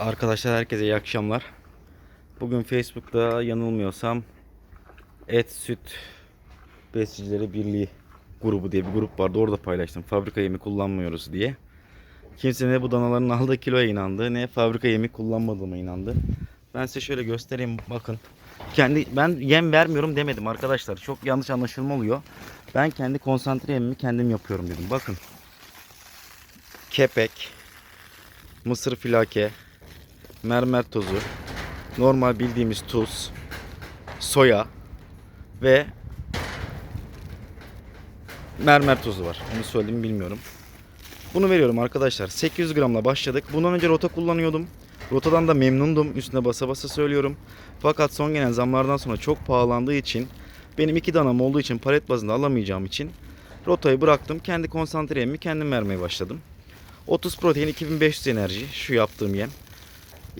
Arkadaşlar herkese iyi akşamlar. Bugün Facebook'ta yanılmıyorsam Et Süt Besicileri Birliği grubu diye bir grup vardı. Orada paylaştım. Fabrika yemi kullanmıyoruz diye. Kimse ne bu danaların aldığı kiloya inandı ne fabrika yemi kullanmadığıma inandı. Ben size şöyle göstereyim bakın. Kendi ben yem vermiyorum demedim arkadaşlar. Çok yanlış anlaşılma oluyor. Ben kendi konsantre yemimi kendim yapıyorum dedim. Bakın. Kepek, mısır filake, mermer tozu, normal bildiğimiz tuz, soya ve mermer tozu var. Onu söyledim bilmiyorum. Bunu veriyorum arkadaşlar. 800 gramla başladık. Bundan önce rota kullanıyordum. Rotadan da memnundum. Üstüne basa basa söylüyorum. Fakat son gelen zamlardan sonra çok pahalandığı için benim iki danam olduğu için palet bazında alamayacağım için rotayı bıraktım. Kendi konsantreyemi kendim vermeye başladım. 30 protein 2500 enerji şu yaptığım yem.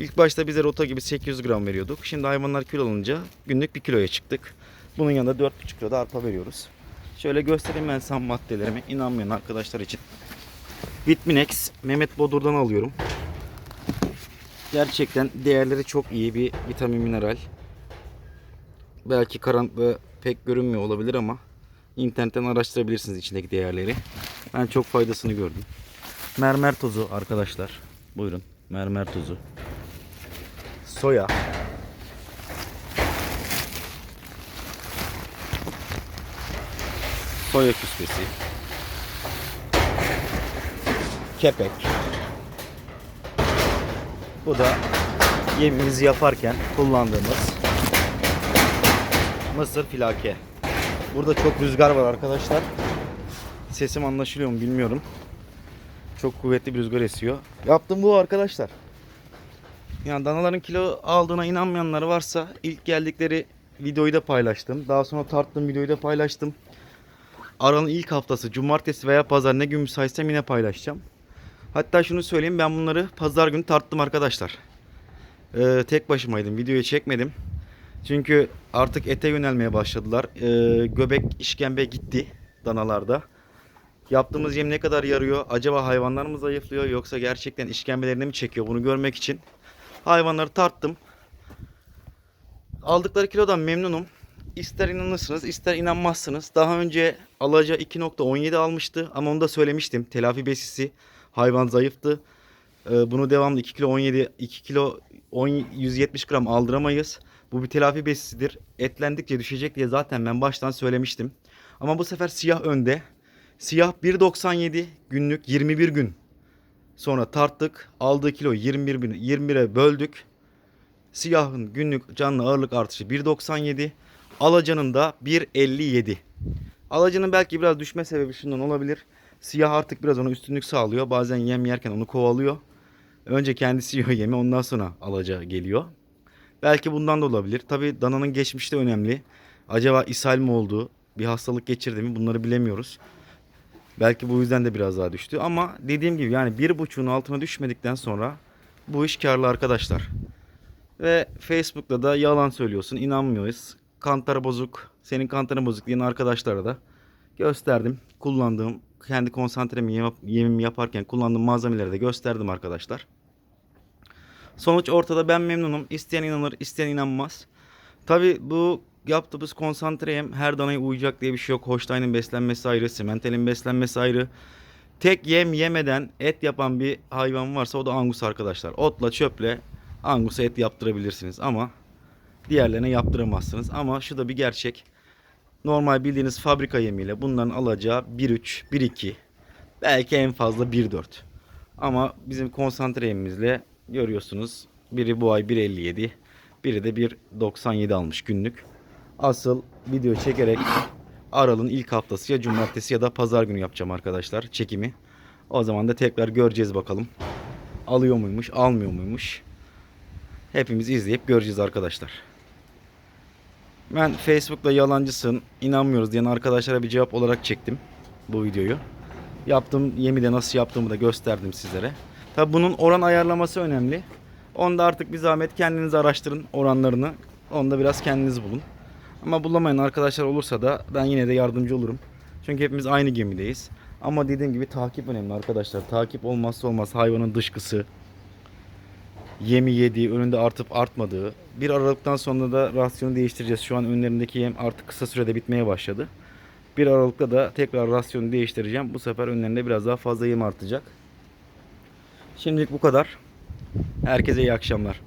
İlk başta bize rota gibi 800 gram veriyorduk. Şimdi hayvanlar kilo alınca günlük 1 kiloya çıktık. Bunun yanında 4,5 kilo da arpa veriyoruz. Şöyle göstereyim ben sam maddelerimi inanmayan arkadaşlar için. Vitminex Mehmet Bodur'dan alıyorum. Gerçekten değerleri çok iyi bir vitamin mineral. Belki karanlıkta pek görünmüyor olabilir ama internetten araştırabilirsiniz içindeki değerleri. Ben çok faydasını gördüm. Mermer tozu arkadaşlar. Buyurun. Mermer tozu. Soya. Soya küspesi. Kepek. Bu da yemimizi yaparken kullandığımız mısır filake. Burada çok rüzgar var arkadaşlar. Sesim anlaşılıyor mu bilmiyorum. Çok kuvvetli bir rüzgar esiyor. Yaptım bu arkadaşlar. Yani danaların kilo aldığına inanmayanlar varsa ilk geldikleri videoyu da paylaştım. Daha sonra tarttığım videoyu da paylaştım. Aranın ilk haftası cumartesi veya pazar ne gün müsaitsem yine paylaşacağım. Hatta şunu söyleyeyim ben bunları pazar günü tarttım arkadaşlar. Ee, tek başımaydım videoyu çekmedim. Çünkü artık ete yönelmeye başladılar. Ee, göbek işkembe gitti danalarda. Yaptığımız yem ne kadar yarıyor? Acaba hayvanlar mı zayıflıyor yoksa gerçekten işkembelerini mi çekiyor? Bunu görmek için hayvanları tarttım. Aldıkları kilodan memnunum. İster inanırsınız ister inanmazsınız. Daha önce alaca 2.17 almıştı ama onu da söylemiştim. Telafi besisi hayvan zayıftı. Ee, bunu devamlı 2 kilo 17 2 kilo 10, 170 gram aldıramayız. Bu bir telafi besisidir. Etlendikçe düşecek diye zaten ben baştan söylemiştim. Ama bu sefer siyah önde. Siyah 1.97 günlük 21 gün sonra tarttık. Aldığı kilo 21 bin 21'e böldük. Siyahın günlük canlı ağırlık artışı 1.97. Alacanın da 1.57. Alacının belki biraz düşme sebebi şundan olabilir. Siyah artık biraz ona üstünlük sağlıyor. Bazen yem yerken onu kovalıyor. Önce kendisi yiyor yemi ondan sonra alaca geliyor. Belki bundan da olabilir. Tabi dananın geçmişte önemli. Acaba ishal mi oldu? Bir hastalık geçirdi mi? Bunları bilemiyoruz. Belki bu yüzden de biraz daha düştü. Ama dediğim gibi yani bir buçuğun altına düşmedikten sonra bu iş karlı arkadaşlar. Ve Facebook'ta da yalan söylüyorsun. inanmıyoruz. Kantar bozuk. Senin kantarın bozuk diyen arkadaşlara da gösterdim. Kullandığım kendi konsantremi yem, yemimi yaparken kullandığım malzemeleri de gösterdim arkadaşlar. Sonuç ortada ben memnunum. İsteyen inanır, isteyen inanmaz. Tabi bu yaptığımız konsantre yem her danaya uyacak diye bir şey yok. Holstein'in beslenmesi ayrı, simentelin beslenmesi ayrı. Tek yem yemeden et yapan bir hayvan varsa o da angus arkadaşlar. Otla çöple angusa et yaptırabilirsiniz ama diğerlerine yaptıramazsınız. Ama şu da bir gerçek. Normal bildiğiniz fabrika yemiyle bunların alacağı 1.3, 1.2 belki en fazla 1.4. Ama bizim konsantre yemimizle görüyorsunuz biri bu ay 1.57 biri de 1.97 almış günlük. Asıl video çekerek Aral'ın ilk haftası ya cumartesi ya da pazar günü yapacağım arkadaşlar çekimi. O zaman da tekrar göreceğiz bakalım. Alıyor muymuş, almıyor muymuş. Hepimiz izleyip göreceğiz arkadaşlar. Ben Facebook'ta yalancısın, inanmıyoruz diyen arkadaşlara bir cevap olarak çektim bu videoyu. Yaptığım yemi de nasıl yaptığımı da gösterdim sizlere. Tabi bunun oran ayarlaması önemli. Onda artık bir zahmet kendiniz araştırın oranlarını. Onu da biraz kendiniz bulun. Ama bulamayan arkadaşlar olursa da ben yine de yardımcı olurum. Çünkü hepimiz aynı gemideyiz. Ama dediğim gibi takip önemli arkadaşlar. Takip olmazsa olmaz hayvanın dışkısı. yemi yediği, önünde artıp artmadığı. Bir Aralık'tan sonra da rasyonu değiştireceğiz. Şu an önlerindeki yem artık kısa sürede bitmeye başladı. Bir Aralık'ta da tekrar rasyonu değiştireceğim. Bu sefer önlerinde biraz daha fazla yem artacak. Şimdilik bu kadar. Herkese iyi akşamlar.